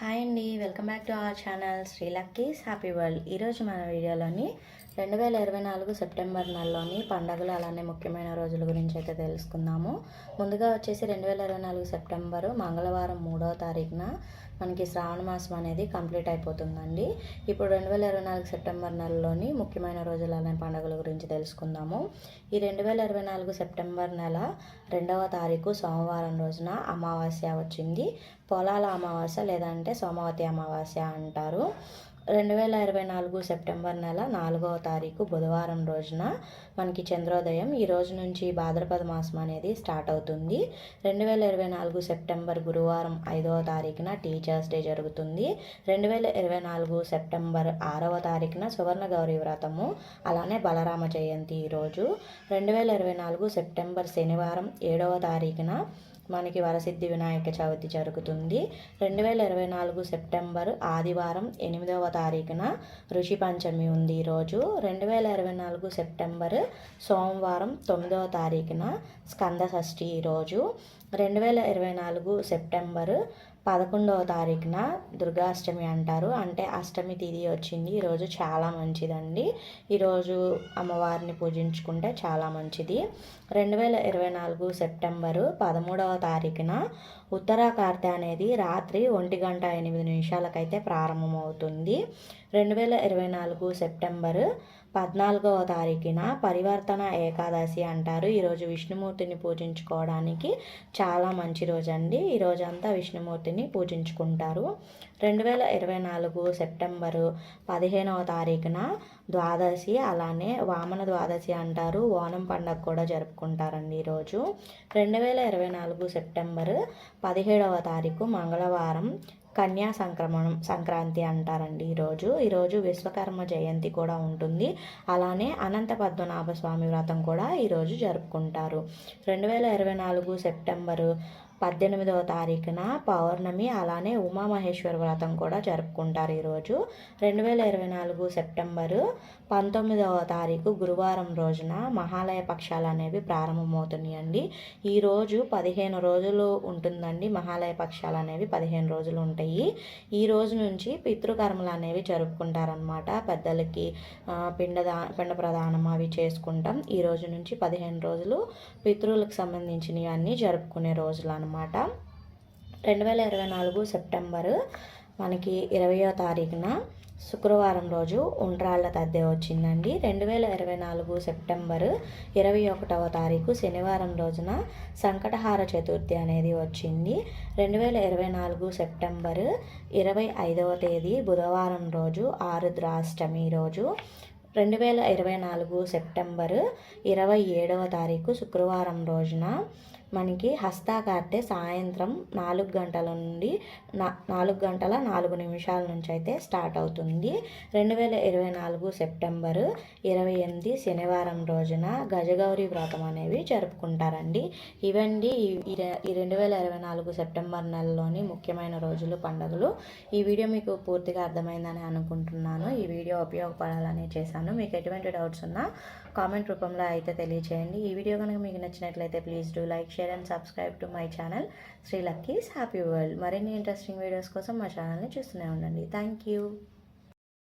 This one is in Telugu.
హాయ్ అండి welcome back to our channel Sri lucky's happy world. ఈరోజు మన వీడియోలోని రెండు వేల ఇరవై నాలుగు సెప్టెంబర్ నెలలోని పండుగలు అలానే ముఖ్యమైన రోజుల గురించి అయితే తెలుసుకుందాము. ముందుగా వచ్చేసి రెండు వేల ఇరవై నాలుగు సెప్టెంబరు మంగళవారం మూడవ తారీఖున మనకి శ్రావణ మాసం అనేది కంప్లీట్ అయిపోతుందండి. ఇప్పుడు రెండు వేల ఇరవై నాలుగు సెప్టెంబర్ నెలలోని ముఖ్యమైన రోజులు అనే పండుగల గురించి తెలుసుకుందాము. ఈ రెండు వేల ఇరవై నాలుగు సెప్టెంబర్ నెల రెండవ తారీఖు సోమవారం రోజున అమావాస్య వచ్చింది. పొలాల అమావాస్య లేదంటే సోమవతి అమావాస్య అంటారు. రెండు వేల ఇరవై నాలుగు సెప్టెంబర్ నెల నాలుగవ తారీఖు బుధవారం రోజున మనకి చంద్రోదయం. ఈ రోజు నుంచి భాద్రపద మాసం అనేది స్టార్ట్ అవుతుంది. రెండు వేల ఇరవై నాలుగు సెప్టెంబర్ గురువారం ఐదవ తారీఖున టీచర్స్ డే జరుగుతుంది. రెండు వేల ఇరవై నాలుగు సెప్టెంబర్ ఆరవ తారీఖున సువర్ణ గౌరీ వ్రతము అలానే బలరామ జయంతి ఈరోజు రెండు వేల ఇరవై నాలుగు సెప్టెంబర్ శనివారం ఏడవ తారీఖున మనకి వరసిద్ధి వినాయక చవితి జరుగుతుంది. రెండు వేల ఇరవై నాలుగు సెప్టెంబర్ ఆదివారం ఎనిమిదవ తారీఖున ఋషి పంచమి ఉంది ఈరోజు రెండు వేల ఇరవై నాలుగు సెప్టెంబర్ సోమవారం తొమ్మిదవ తారీఖున స్కంద షష్ఠి ఈరోజు రెండు వేల ఇరవై నాలుగు సెప్టెంబర్ పదకొండవ తారీఖున దుర్గాష్టమి అంటారు. అంటే అష్టమి తిథి వచ్చింది. ఈరోజు చాలా మంచిదండి. ఈరోజు అమ్మవారిని పూజించుకుంటే చాలా మంచిది. రెండు వేల ఇరవై నాలుగు సెప్టెంబరు పదమూడవ తారీఖున ఉత్తరాకార్తె అనేది రాత్రి ఒంటి గంట ఎనిమిది నిమిషాలకైతే ప్రారంభమవుతుంది. రెండు వేల ఇరవై నాలుగు సెప్టెంబరు పద్నాలుగవ తారీఖున పరివర్తన ఏకాదశి అంటారు. ఈరోజు విష్ణుమూర్తిని పూజించుకోవడానికి చాలా మంచి రోజు అండి ఈ రోజంతా విష్ణుమూర్తిని పూజించుకుంటారు. రెండు వేల ఇరవై నాలుగు సెప్టెంబరు పదిహేనవ తారీఖున ద్వాదశి అలానే వామన ద్వాదశి అంటారు. ఓనం పండగ కూడా జరుపుకుంటారండి ఈరోజు రెండు వేల ఇరవై నాలుగు సెప్టెంబరు పదిహేడవ తారీఖు మంగళవారం. కన్యా సంక్రమణం సంక్రాంతి అంటారండి ఈరోజు ఈరోజు విశ్వకర్మ జయంతి కూడా ఉంటుంది. అలానే అనంత పద్మనాభ స్వామి వ్రతం కూడా ఈరోజు జరుపుకుంటారు. రెండు వేల ఇరవై నాలుగు సెప్టెంబరు పద్దెనిమిదవ తారీఖున పౌర్ణమి అలానే ఉమామహేశ్వర వ్రతం కూడా జరుపుకుంటారు ఈరోజు. రెండు వేల ఇరవై నాలుగు సెప్టెంబరు పంతొమ్మిదవ తారీఖు గురువారం రోజున మహాలయ పక్షాలు అనేవి ప్రారంభమవుతున్నాయండి ఈరోజు పదిహేను రోజులు ఉంటుందండి మహాలయ పక్షాలు అనేవి పదిహేను రోజులు ఉంటాయి. ఈ రోజు నుంచి పితృకర్మలు అనేవి జరుపుకుంటారనమాట పెద్దలకి పిండదా పిండ ప్రదానం అవి చేసుకుంటాం. ఈ రోజు నుంచి పదిహేను రోజులు పితృలకు సంబంధించినవి అన్నీ జరుపుకునే రోజులు అనమాట రెండు వేల ఇరవై నాలుగు సెప్టెంబరు మనకి ఇరవయో తారీఖున శుక్రవారం రోజు ఉండ్రాళ్ళ తద్దే వచ్చిందండి. రెండు వేల ఇరవై నాలుగు సెప్టెంబరు ఇరవై ఒకటవ తారీఖు శనివారం రోజున సంకటహార చతుర్థి అనేది వచ్చింది. రెండు వేల ఇరవై నాలుగు సెప్టెంబరు ఇరవై ఐదవ తేదీ బుధవారం రోజు ఆరుద్రాష్టమి రోజు. రెండు వేల ఇరవై నాలుగు సెప్టెంబరు ఇరవై ఏడవ తారీఖు శుక్రవారం రోజున మనకి హస్తాకార్తె సాయంత్రం నాలుగు గంటల నుండి నా నాలుగు గంటల నాలుగు నిమిషాల నుంచి అయితే స్టార్ట్ అవుతుంది. రెండు వేల ఇరవై నాలుగు సెప్టెంబరు ఇరవై ఎనిమిది శనివారం రోజున గజగౌరి వ్రతం అనేవి జరుపుకుంటారండి. ఇవండి ఈ రెండు వేల ఇరవై నాలుగు సెప్టెంబర్ నెలలోని ముఖ్యమైన రోజులు పండుగలు. ఈ వీడియో మీకు పూర్తిగా అర్థమైందని అనుకుంటున్నాను. ఈ వీడియో ఉపయోగపడాలని చేశాను. మీకు ఎటువంటి డౌట్స్ ఉన్నా కామెంట్ రూపంలో అయితే తెలియచేయండి. ఈ వీడియో కనుక మీకు నచ్చినట్లయితే please do like share and subscribe to my channel Sri lucky's happy world మరిన్ని ఇంట్రెస్టింగ్ వీడియోస్ కోసం మా ఛానల్ని చూస్తూనే ఉండండి. Thank you